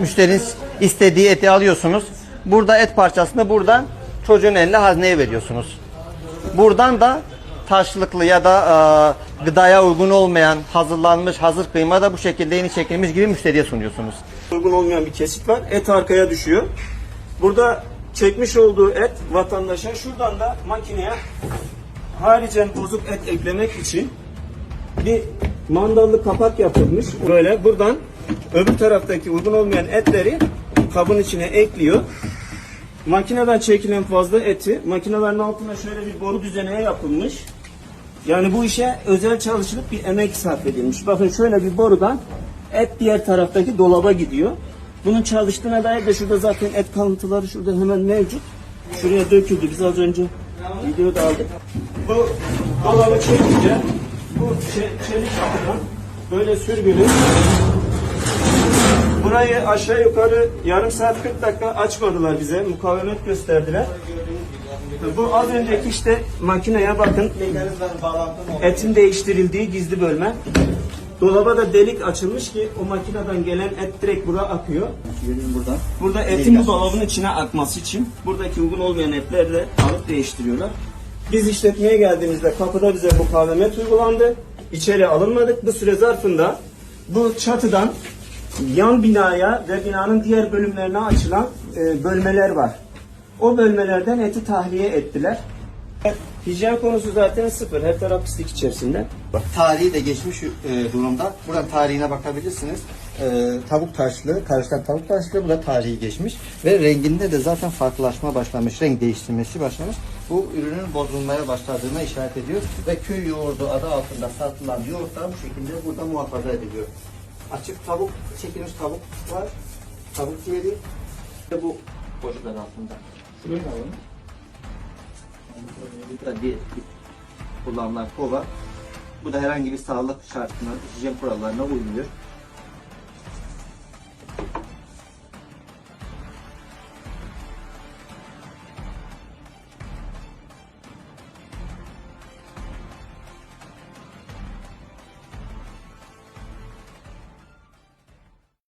müşteriniz istediği eti alıyorsunuz. Burada et parçasını buradan çocuğun eline hazneye veriyorsunuz. Buradan da taşlıklı ya da e, gıdaya uygun olmayan hazırlanmış hazır kıyma da bu şekilde yeni çekilmiş gibi müşteriye sunuyorsunuz. uygun olmayan bir kesit var. Et arkaya düşüyor. Burada çekmiş olduğu et vatandaşa şuradan da makineye haricen bozuk et eklemek için bir mandallı kapak yapılmış. Böyle buradan öbür taraftaki uygun olmayan etleri kabın içine ekliyor. Makineden çekilen fazla eti makinelerin altına şöyle bir boru düzeneye yapılmış. Yani bu işe özel çalışılıp bir emek sarf edilmiş. Bakın şöyle bir borudan et diğer taraftaki dolaba gidiyor. Bunun çalıştığına dair de şurada zaten et kalıntıları şurada hemen mevcut. Şuraya döküldü. Biz az önce videoda aldık. Bu dolabı çekince bu çe- çelik kapıdan böyle sürgülü Burayı aşağı yukarı yarım saat 40 dakika açmadılar bize. Mukavemet gösterdiler. Bu az önceki işte makineye bakın. Etin değiştirildiği gizli bölme. Dolaba da delik açılmış ki o makineden gelen et direkt buraya akıyor. Buradan. Burada etin bu dolabın içine akması için buradaki uygun olmayan etleri de alıp değiştiriyorlar. Biz işletmeye geldiğimizde kapıda bize bu kavemet uygulandı. İçeri alınmadık. Bu süre zarfında bu çatıdan yan binaya ve binanın diğer bölümlerine açılan e, bölmeler var. O bölmelerden eti tahliye ettiler. Hijyen konusu zaten sıfır. Her taraf pislik içerisinde. Tarihi de geçmiş e, durumda. Buradan tarihine bakabilirsiniz. E, tavuk taşlı, karıştan tavuk taşlı. Bu da tarihi geçmiş. Ve renginde de zaten farklılaşma başlamış. Renk değiştirmesi başlamış. Bu ürünün bozulmaya başladığına işaret ediyor. Ve köy yoğurdu adı altında satılan yoğurtlar bu şekilde burada muhafaza ediliyor. Açık tavuk, çekilmiş tavuk var. Tavuk yeri. İşte bu poşetler altında. Şurayı alalım. Bu da diğer kullanılan kova. Bu da herhangi bir sağlık şartına, hijyen kurallarına uymuyor.